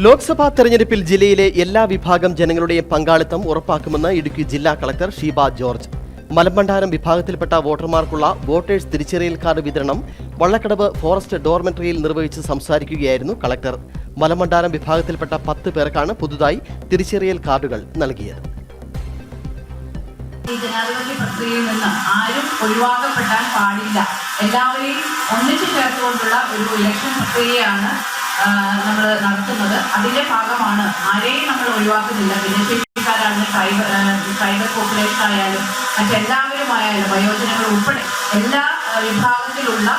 ലോക്സഭാ തെരഞ്ഞെടുപ്പിൽ ജില്ലയിലെ എല്ലാ വിഭാഗം ജനങ്ങളുടെയും പങ്കാളിത്തം ഉറപ്പാക്കുമെന്ന് ഇടുക്കി ജില്ലാ കളക്ടർ ഷീബ ജോർജ്. മലമ്പണ്ടാരം വിഭാഗത്തിൽപ്പെട്ട വോട്ടർമാർക്കുള്ള വോട്ടേഴ്സ് തിരിച്ചറിയൽ കാർഡ് വിതരണം വള്ളക്കടവ് ഫോറസ്റ്റ് ഡോർമെട്രിയിൽ നിർവഹിച്ച് സംസാരിക്കുകയായിരുന്നു കളക്ടർ. മലമ്പണ്ടാരം വിഭാഗത്തിൽപ്പെട്ട പത്ത് പേർക്കാണ് പുതുതായി തിരിച്ചറിയൽ കാർഡുകൾ നൽകിയത്. ഈ ആരും ഒഴിവാക്കപ്പെടാൻ പാടില്ല. എല്ലാവരെയും ഒന്നിച്ചു ചേർത്തുകൊണ്ടുള്ള ഒരു ഇലക്ഷൻ പ്രക്രിയയാണ് നമ്മൾ നടത്തുന്നത്. അതിന്റെ ഭാഗമാണ് ആരെയും നമ്മൾ ഒഴിവാക്കുന്നില്ല. ഭിന്നശേഷിക്കാരാണ് ട്രൈബൽ ട്രൈബൽ പോപ്പുലേഷൻ ആയാലും മറ്റെല്ലാവരുമായാലും വയോജനങ്ങൾ ഉൾപ്പെടെ എല്ലാ വിഭാഗത്തിലുള്ള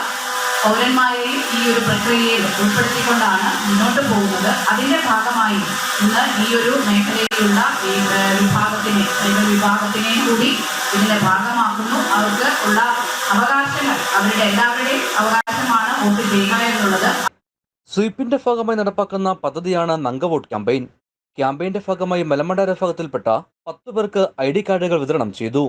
പൗരന്മാരെയും ഈ ഒരു പ്രക്രിയയിൽ ഉൾപ്പെടുത്തിക്കൊണ്ടാണ് മുന്നോട്ട് പോകുന്നത്. അതിന്റെ ഭാഗമായി ഇന്ന് ഈ ഒരു മേഖലയിലുള്ള ഈ വിഭാഗത്തിനെ ട്രൈബൽ വിഭാഗത്തിനെയും കൂടി ഇതിന്റെ ഭാഗമാക്കുന്നു. അവർക്ക് ഉള്ള അവകാശങ്ങൾ അവരുടെ എല്ലാവരുടെയും അവകാശമാണ് വോട്ട് ചെയ്യുക എന്നുള്ളത് സ്വീപ്പിന്റെ ഭാഗമായി നടപ്പാക്കുന്ന പദ്ധതിയാണ് നങ്കവോട്ട് ക്യാമ്പയിൻ. ക്യാമ്പയിന്റെ ഭാഗമായി മലമണ്ടാര വിഭാഗത്തിൽപ്പെട്ട പത്തു പേർക്ക് ഐ ഡി കാർഡുകൾ വിതരണം ചെയ്തു.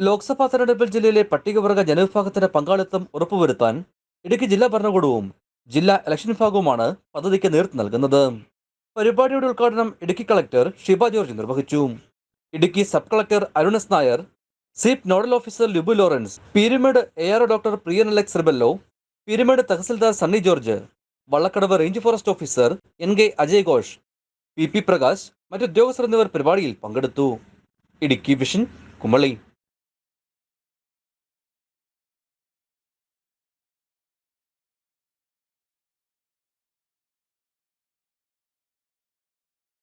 ലോക്സഭാ തെരഞ്ഞെടുപ്പിൽ ജില്ലയിലെ പട്ടികവർഗ ജനവിഭാഗത്തിന്റെ പങ്കാളിത്തം ഉറപ്പുവരുത്താൻ ഇടുക്കി ജില്ലാ ഭരണകൂടവും ജില്ലാ ഇലക്ഷൻ വിഭാഗവുമാണ് പദ്ധതിക്ക് നേതൃത്വം നൽകുന്നത്. പരിപാടിയുടെ ഉദ്ഘാടനം ഇടുക്കി കളക്ടർ ഷിബ ജോർജ് നിർവഹിച്ചു. Idukki sub collector Arun S Nair സീപ്പ് nodal officer Lubu Lawrence Peerumedu A R doctor Priyan Alex Rebello Peerumedu tahsildar Sunny George Vallakkadavu range forest officer N K Ajay Ghosh P P Prakash മറ്റുദ്യോഗസ്ഥർ എന്നിവർ പരിപാടിയിൽ പങ്കെടുത്തു. Idukki vision Kumily.